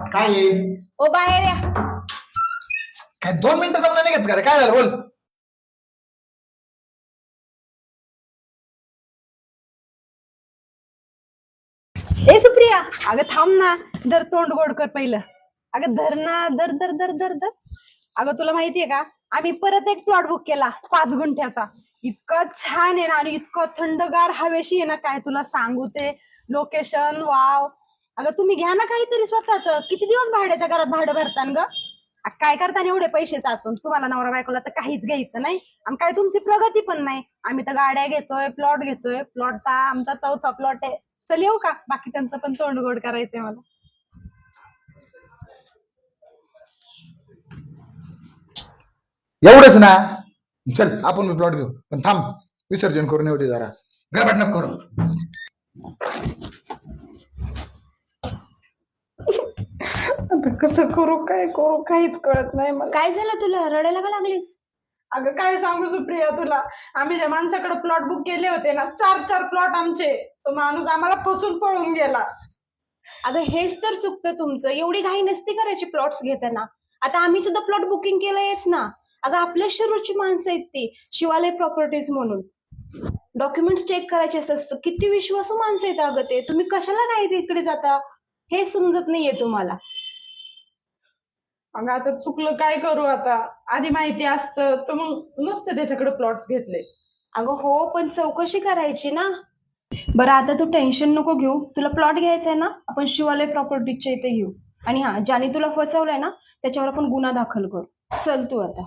काय आहे? ओ बाहेर या. काय दोन मिनिटं जमलं नाही घेत का रे? काय झालं? बोल. ए सुप्रिया. अगं थांब ना. धर तोंड गोड कर पहिलं. अगं धर ना. धर धर धर धर धर. अगं तुला माहितीये का? आम्ही परत एक प्लॉट बुक केला. पाच गुंठ्याचा. इतका छान आहे ना आणि इतकं थंडगार हवेशी आहे ना काय तुला सांगू ते? लोकेशन वाव अगं तुम्ही घ्या ना काहीतरी स्वतःच. किती दिवस भाड्याच्या घरात भाडं भरतान ग? आ, काय करताना एवढे पैसे साचून तुम्हाला नवरा बायकोला तर काहीच घ्यायचं नाही. आणि काय तुमची प्रगती पण नाही. आम्ही तर गाड्या घेतोय प्लॉट घेतोय. प्लॉट तर आमचा चौथा प्लॉट आहे. चल येऊ का? बाकीच्यांचं पण तोंड गोड करायचंय मला. एवढंच ना? चल आपण प्लॉट घेऊ. पण थांब विसर्जन करून येऊ दे जरा. गडबड नको करू. आता कसं करू काय करू काहीच कळत नाही मला. काय झालं तुला? रडायला का लागलीस? अगं काय सांगू सुप्रिया तुला? आम्ही ज्या माणसाकडे प्लॉट बुक केले होते ना चार चार प्लॉट आमचे. तो माणूस आम्हाला फसून पळून गेला. अगं हेच तर चुकतं तुमचं. एवढी घाई नसती करायची प्लॉट्स घेताना. आता आम्ही सुद्धा प्लॉट बुकिंग केलंयच ना. अगं आपल्या शरूरची माणसं आहेत ती. शिवालय प्रॉपर्टीज म्हणून. डॉक्युमेंट्स चेक करायचे असतात. किती विश्वासू माणसं आहेत अगं ते. तुम्ही कशाला नाही तिकडे जाता? हे समजत नाहीये तुम्हाला. अगं आता चुकलं काय करू आता? आधी माहिती असतं तर मग नसतं त्याच्याकडे प्लॉट्स घेतले. अगं हो पण चौकशी करायची ना. बरं आता तू टेन्शन नको घेऊ. तुला प्लॉट घ्यायचा आहे ना आपण शिवालय प्रॉपर्टीच्या इथे घेऊ. आणि हा ज्याने तुला फसवलंय ना त्याच्यावर आपण गुन्हा दाखल करू. चल तू आता.